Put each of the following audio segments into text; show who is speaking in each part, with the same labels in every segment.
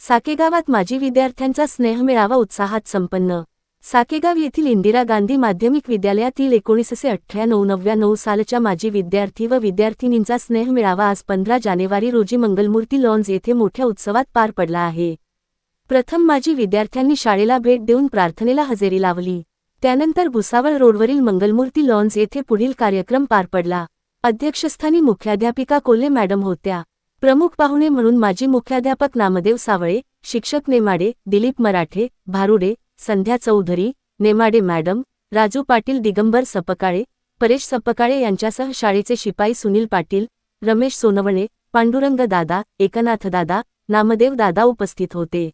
Speaker 1: साकेगावात माजी विद्यार्थ्यांचा स्नेहमेळावा उत्साहात संपन्न. साकेगाव येथील इंदिरा गांधी माध्यमिक विद्यालयातील एकोणीसशे अठ्ठ्याण्णव नव्याण्णव सालच्या माजी विद्यार्थी व विद्यार्थिनींचा स्नेहमेळावा आज पंधरा जानेवारी रोजी मंगलमूर्ती लॉन्ज येथे मोठ्या उत्सवात पार पडला आहे. प्रथम माजी विद्यार्थ्यांनी शाळेला भेट देऊन प्रार्थनेला हजेरी लावली. त्यानंतर भुसावळ रोडवरील मंगलमूर्ती लॉन्ज येथे पुढील कार्यक्रम पार पडला. अध्यक्षस्थानी मुख्याध्यापिका कोल्हे मॅडम होत्या. प्रमुख पाहुणे म्हणून माजी मुख्याध्यापक नामदेव सावळे शिक्षक नेमाडे दिलीप मराठे भारुडे संध्या चौधरी नेमाडे मॅडम राजू पाटील दिगंबर सपकाळे परेश सपकाळे यांच्यासह शाळेचे शिपाई सुनील पाटील रमेश सोनवणे पांडुरंग दादा एकनाथ दादा नामदेव दादा उपस्थित होते.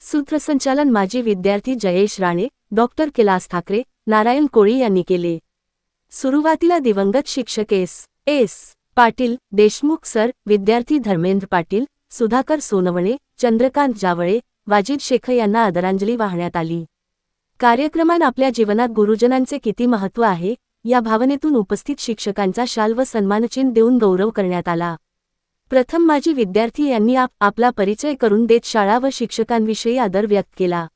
Speaker 1: सूत्रसंचालन माजी विद्यार्थी जयेश राणे डॉक्टर कैलास ठाकरे नारायण कोळी यांनी केले. सुरुवातीला दिवंगत शिक्षक S. S. Patil Deshmukh sir विद्यार्थी धर्मेंद्र पाटील सुधाकर सोनवणे चंद्रकांत जावळे वाजिद शेख यांना आदरांजली वाहण्यात आली. कार्यक्रमान आपल्या जीवनात गुरुजनांचे किती महत्त्व आहे या भावनेतून उपस्थित शिक्षकांचा शाल व सन्मानचिन्ह देऊन गौरव करण्यात आला. प्रथम माजी विद्यार्थी यांनी आप आपला परिचय करून देत शाळा व शिक्षकांविषयी आदर व्यक्त केला.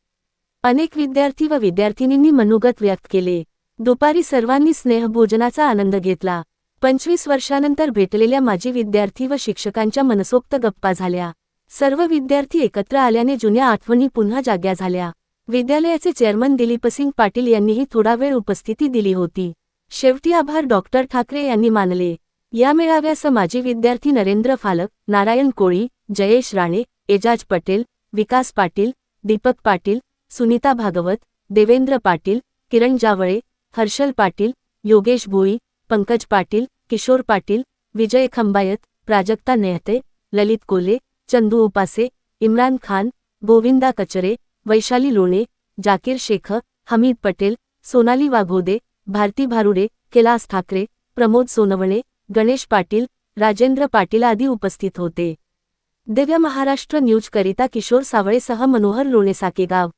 Speaker 1: अनेक विद्यार्थी व विद्यार्थिनींनी मनोगत व्यक्त केले. दुपारी सर्वांनी स्नेहभोजनाचा आनंद घेतला. पंचवीस वर्षानंतर भेटलेल्या माजी विद्यार्थी व शिक्षकांच्या मनसोक्त गप्पा झाल्या. सर्व विद्यार्थी एकत्र आल्याने जुन्या आठवणी पुन्हा जाग्या झाल्या. विद्यालयाचे चेअरमन दिलीपसिंग पाटील यांनीही थोडा वेळ उपस्थिती दिली होती. शेवटी आभार डॉक्टर ठाकरे यांनी मानले. या मेळाव्यास माजी विद्यार्थी नरेंद्र फालक नारायण कोळी जयेश राणे एजाज पटेल विकास पाटील दीपक पाटील सुनीता भागवत देवेंद्र पाटील किरण जावळे हर्षल पाटील योगेश भोई पंकज पाटील किशोर पाटील विजय खंबायत प्राजक्ता नेहते ललित कोले चंदू उपासे इम्रान खान गोविंदा कचरे वैशाली लोणे जाकीर शेख हमीद पटेल सोनाली वाघोदे भारती भारुडे कैलास ठाकरे प्रमोद सोनवणे गणेश पाटील राजेंद्र पाटील आदी उपस्थित होते. दिव्य महाराष्ट्र न्यूजकरिता किशोर सावळेसह मनोहर लोणे साकेगाव